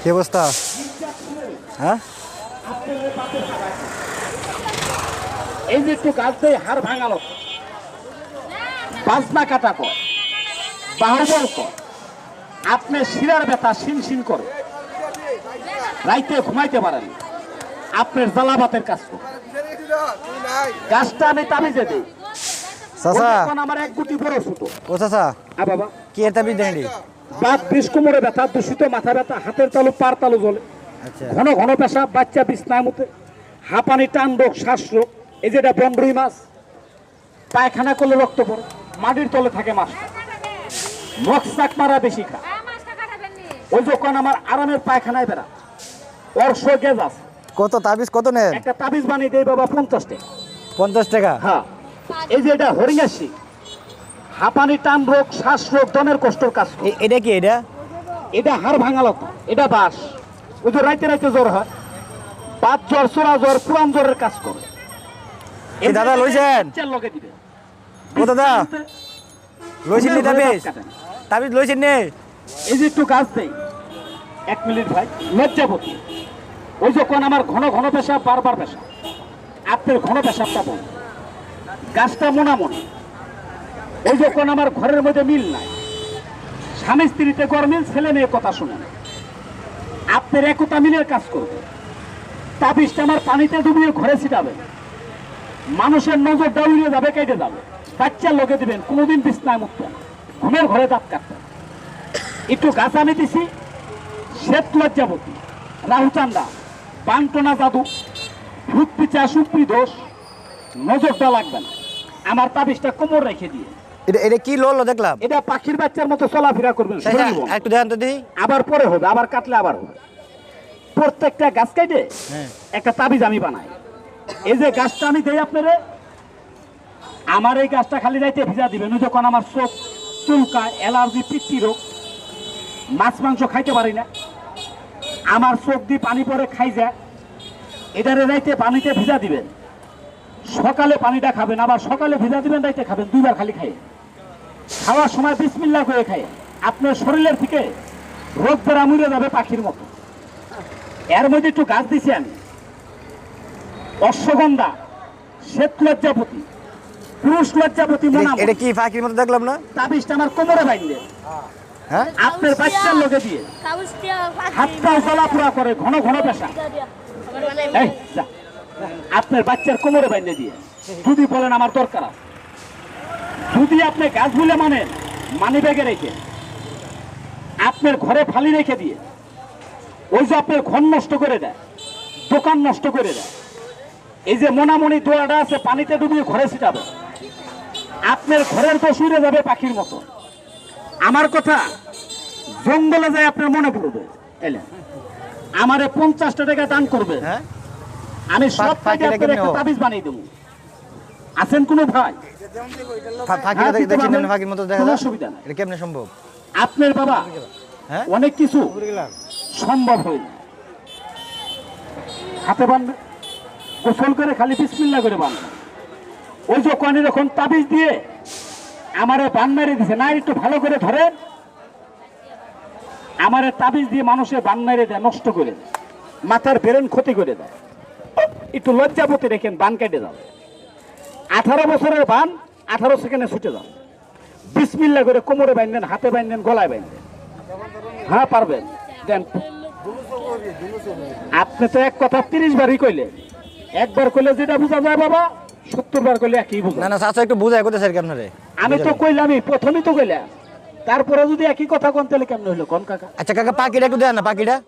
কি অবস্থা? হ্যাঁ? এই যে একটু গাছ দিয়ে হাড় ভাঙালো। বাজনা কাটা কর বাহুবল কর। আপনার শিরার ব্যথা শিন শিন করে। রাইতে ঘুমাইতে পারেন। আপনার জ্বালাবাতের কাজ করে। গাছটা আমি তাবিজে দিই। চাচা। আমার এক গুটি বড় ছোট ও চাচা আ বাবা। কি এটা দেন বাত বিষ কোমরে ব্যথা দূষিত মাথা ব্যথা হাতের তালু পার তালু জ্বলে। আচ্ছা। ঘন ঘন পেশা বাচ্চা বিছনায় মতে। হাঁপানি টান রোগ শ্বাস রোগ এই যেটা বন্ডুই মাছ পায়খানা করলে রক্ত পড়ে মাটির তলে থাকে মাছটা মক্সাক মারা বেশি খা। ওই যখন আমার আরামের পায়খানায় বেড়া অর্শ গেজ আছে কত তাবিজ কত নেন? একটা তাবিজ বানিয়ে দেয় বাবা পঞ্চাশ টাকা। পঞ্চাশ টাকা? হ্যাঁ। এই যে এটা হরিণাসি হাঁপানি টান রোগ শ্বাস রোগ দমের কষ্টর কাজ। এটা কি এটা? এটা হাড় ভাঙালো এটা বাস। ওই যে রাইতে রাইতে জ্বর হয়। বাত জ্বর চোরা জ্বর পুরান জ্বরের কাজ করে। দাদা লইছেন? চার লগে দিবে। ও দাদা লইছেন নি তাবিজ? তাবিজ লইছেন নি? এই যে একটু গাছ দেই। এক মিনিট ভাই লজ্জাপতি ওই যখন আমার ঘন ঘন পেশাব বারবার পেশাব। আপনার ঘন পেশাবটা বল। গাছটা মোনা মনে। ওই যখন আমার ঘরের মধ্যে মিল নাই, স্বামী স্ত্রীতে গরমিল, ছেলে মেয়ে কথা শুনে না আপনার একতা মিলের কাজ করবে। তাবিজটা আমার পানিতে ডুবিয়ে ঘরে ছিটাবে। মানুষের নজর ডাউড়িয়ে যাবে, কেটে যাবে। বাচ্চার লোকে দিবেন, কোনোদিন বিছনায় মুক্ত না। ঘুমের ঘরে দাঁত কাটতে একটু গাছ আমি দিছি শ্বেত লজ্জাবতী রাহুচান্দা বান্টনা জাদু। ভূত পিচা সুপ্রি দোষ। নজরটা লাগবে না। আমার তাবিজটা কোমর রেখে দিয়ে। এটা এটা কি ললো দেখলাম? এটা পাখির বাচ্চার মতো চলাফেরা করবেন চাচা, একটু দেখান তো দিই আবার পরে হবে আবার কাটলে আবার হবে। প্রত্যেকটা গাছ কাটে হ্যাঁ। একটা তাবিজ আমি বানাই। এই যে গাছটা আমি দেই আপনারে আমার এই গাছটা খালি রাইতে ভিজা দিবেন যখন আমার চোখ চুলকায় অ্যালার্জি পিত্তি রোগ মাছ মাংস খাইতে পারি না। আমার চোখ দিয়ে পানি পরে খাই যায়। এটারে রাইতে পানিতে ভিজা দিবেন। সকালে পানিটা খাবেন আবার সকালে ভিজা দিবেন রাইতে খাবেন। দুইবার খালি খাই খাওয়ার সময় বিসমিল্লা করে খাই আপনার শরীরের থেকে রোগ বেড়া মুড়ে যাবে পাখির মতো। এর মধ্যে একটু গাছ দিছি আমি। অশ্বগন্ধা শ্বেত লজ্জাপতি পুরুষ লজ্জাপতি এটা- কি ফাঁকির মতো দেখলাম না? তাবিজটা আমার কোমরে বাইন্দে। হ্যাঁ? আপনার বাচ্চার লোকে দিয়ে। হাতটা জ্বালাপোড়া করে ঘন ঘন পেশা। আপনার বাচ্চার কোমরে বাইন্দে দিয়ে। যদি বলেন আমার দরকার আছে। যদি আপনি গাছ বলে মানেন মানি ব্যাগে রেখে আপনার ঘরে ফালি রেখে দিয়ে ওই যে আপনার ঘর নষ্ট করে দেয় দোকান নষ্ট করে দেয় এই যে মোনামনি দোয়াটা আছে পানিতে ডুবিয়ে ঘরে ছিটাবে আপনার ঘরের তো শুয়ে যাবে পাখির মতো। আমার কথা জঙ্গলে যায় আপনার মনে পড়বে এলেন। আমারে পঞ্চাশটা টাকা দান করবে। হ্যাঁ? আমি সব টাকা আপনার একটা তাবিজ বানিয়ে দেবো। আছেন কোনো ভাই? হ্যাঁ, দেখ- দিতে দেখছেন পারবেন। না ফাঁকির মতো দেখা যায় অসুবিধা এটা কেমনে সম্ভব? আপনার বাবা হ্যাঁ? অনেক কিছু সম্ভব হয় না হাতে গোসল করে খালি বিসমিল্লা করে ওই যে কোয়ানি যখন তাবিজ দিয়ে আমারে বান মেরে দিছে না একটু ভালো করে ধরেন। আমারে তাবিজ দিয়ে মানুষের বান মেরে দেয় নষ্ট করে দেয়। মাথার বেরেন ক্ষতি করে দেয়। একটু লজ্জাপতি রেখেন বান কেটে যাবে। আঠারো বছরের বান আঠারো সেকেন্ডে ছুটে যাবে বিসমিল্লা করে কোমরে বাইন্ধেন হাতে বাইন্ধেন গলায় বাইন্ধেন হ্যাঁ পারবেন। দেন। আপনি তো এক কথা তিরিশ বারই কইলেন। একবার কইলে যেটা বোঝা যায় বাবা সত্তর বার কইলে একই বোঝা। না না চাচা একটু বুঝাই করতে স্যার আপনারে। আমি তো কইলামই প্রথমেই তো কইলাম। তারপরে যদি একই কথা কোন তাহলে কেমন হইল? কোন কাকা? আচ্ছা কাকা পাখিটা একটু দেন না পাখিটা।